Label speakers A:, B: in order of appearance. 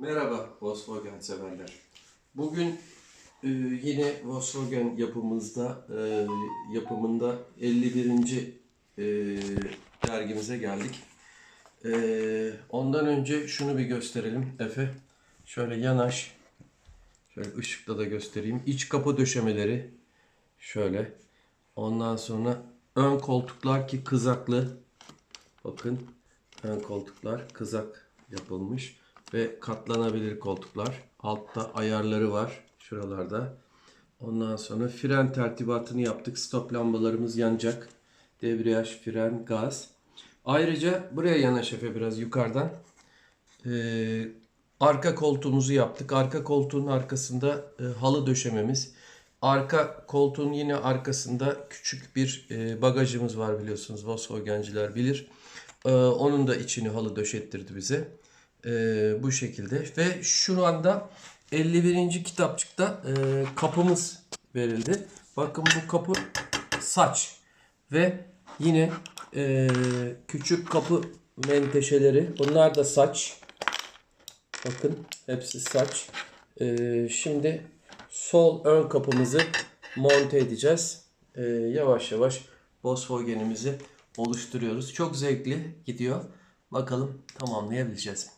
A: Merhaba Volkswagen severler. Bugün e, yine Volkswagen yapımızda e, yapımında 51. E, dergimize geldik. E, ondan önce şunu bir gösterelim Efe. Şöyle yanaş. Şöyle ışıkla da göstereyim. İç kapı döşemeleri şöyle. Ondan sonra ön koltuklar ki kızaklı. Bakın ön koltuklar kızak yapılmış ve katlanabilir koltuklar. Altta ayarları var şuralarda. Ondan sonra fren tertibatını yaptık. Stop lambalarımız yanacak. Debriyaj, fren, gaz. Ayrıca buraya yanaş Efe biraz yukarıdan. Ee, arka koltuğumuzu yaptık. Arka koltuğun arkasında e, halı döşememiz. Arka koltuğun yine arkasında küçük bir e, bagajımız var biliyorsunuz. Volkswagen'ciler bilir. Ee, onun da içini halı döşettirdi bize. Ee, bu şekilde. Ve şu anda 51. kitapçıkta e, kapımız verildi. Bakın bu kapı saç. Ve yine e, küçük kapı menteşeleri. Bunlar da saç. Bakın hepsi saç. Ee, şimdi sol ön kapımızı monte edeceğiz. Ee, yavaş yavaş Volkswagen'imizi oluşturuyoruz. Çok zevkli gidiyor. Bakalım tamamlayabileceğiz?